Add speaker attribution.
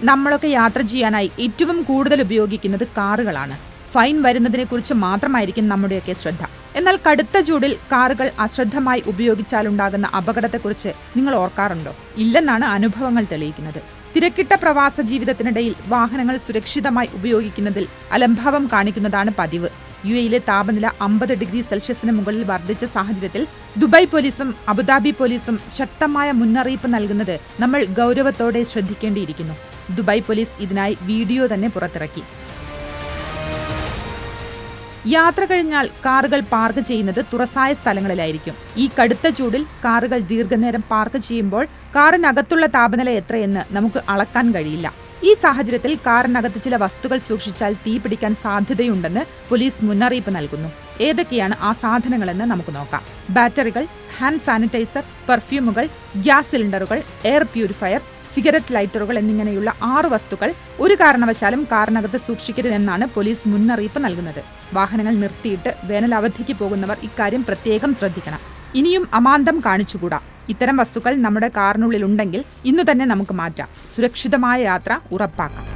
Speaker 1: നമ്മളൊക്കെ യാത്ര ചെയ്യാനായി ഏറ്റവും കൂടുതൽ ഉപയോഗിക്കുന്നത് കാറുകളാണ്. ഫൈൻ വരുന്നതിനെക്കുറിച്ച് മാത്രമായിരിക്കും നമ്മുടെയൊക്കെ ശ്രദ്ധ. എന്നാൽ കടുത്ത ചൂടിൽ കാറുകൾ അശ്രദ്ധമായി ഉപയോഗിച്ചാലുണ്ടാകുന്ന അപകടത്തെക്കുറിച്ച് നിങ്ങൾ ഓർക്കാറുണ്ടോ? ഇല്ലെന്നാണ് അനുഭവങ്ങൾ തെളിയിക്കുന്നത്. തിരക്കിട്ട പ്രവാസ ജീവിതത്തിനിടയിൽ വാഹനങ്ങൾ സുരക്ഷിതമായി ഉപയോഗിക്കുന്നതിൽ അലംഭാവം കാണിക്കുന്നതാണ് പതിവ്. യു എയിലെ താപനില അമ്പത് ഡിഗ്രി സെൽഷ്യസിന് മുകളിൽ വർദ്ധിച്ച സാഹചര്യത്തിൽ ദുബായ് പോലീസും അബുദാബി പോലീസും ശക്തമായ മുന്നറിയിപ്പ് നൽകുന്നത് നമ്മൾ ഗൗരവത്തോടെ ശ്രദ്ധിക്കേണ്ടിയിരിക്കുന്നു. ദുബായ് പോലീസ് ഇതിനായി വീഡിയോ തന്നെ പുറത്തിറക്കി. യാത്ര കഴിഞ്ഞാൽ കാറുകൾ പാർക്ക് ചെയ്യുന്നത് തുറസായ സ്ഥലങ്ങളിലായിരിക്കും. ഈ കടുത്ത ചൂടിൽ കാറുകൾ ദീർഘനേരം പാർക്ക് ചെയ്യുമ്പോൾ കാറിനകത്തുള്ള താപനില എത്രയെന്ന് നമുക്ക് അളക്കാൻ കഴിയില്ല. ഈ സാഹചര്യത്തിൽ കാറിനകത്ത് ചില വസ്തുക്കൾ സൂക്ഷിച്ചാൽ തീപിടിക്കാൻ സാധ്യതയുണ്ടെന്ന് പോലീസ് മുന്നറിയിപ്പ് നൽകുന്നു. ഏതൊക്കെയാണ് ആ സാധനങ്ങളെന്ന് നമുക്ക് നോക്കാം. ബാറ്ററികൾ ഹാൻഡ് സാനിറ്റൈസർ പെർഫ്യൂമുകൾ ഗ്യാസ് സിലിണ്ടറുകൾ എയർ പ്യൂരിഫയർ സിഗരറ്റ് ലൈറ്ററുകൾ എന്നിങ്ങനെയുള്ള ആറ് വസ്തുക്കൾ ഒരു കാരണവശാലും കാറിനകത്ത് സൂക്ഷിക്കരുതെന്നാണ് പോലീസ് മുന്നറിയിപ്പ് നൽകുന്നത്. വാഹനങ്ങൾ നിർത്തിയിട്ട് വേനൽ അവധിക്ക് പോകുന്നവർ ഇക്കാര്യം പ്രത്യേകം ശ്രദ്ധിക്കണം. ഇനിയും അമാന്തം കാണിച്ചുകൂടാ. ഇത്തരം വസ്തുക്കൾ നമ്മുടെ കാറിനുള്ളിൽ ഉണ്ടെങ്കിൽ ഇന്നു തന്നെ നമുക്ക് മാറ്റാം. സുരക്ഷിതമായ യാത്ര ഉറപ്പാക്കാം.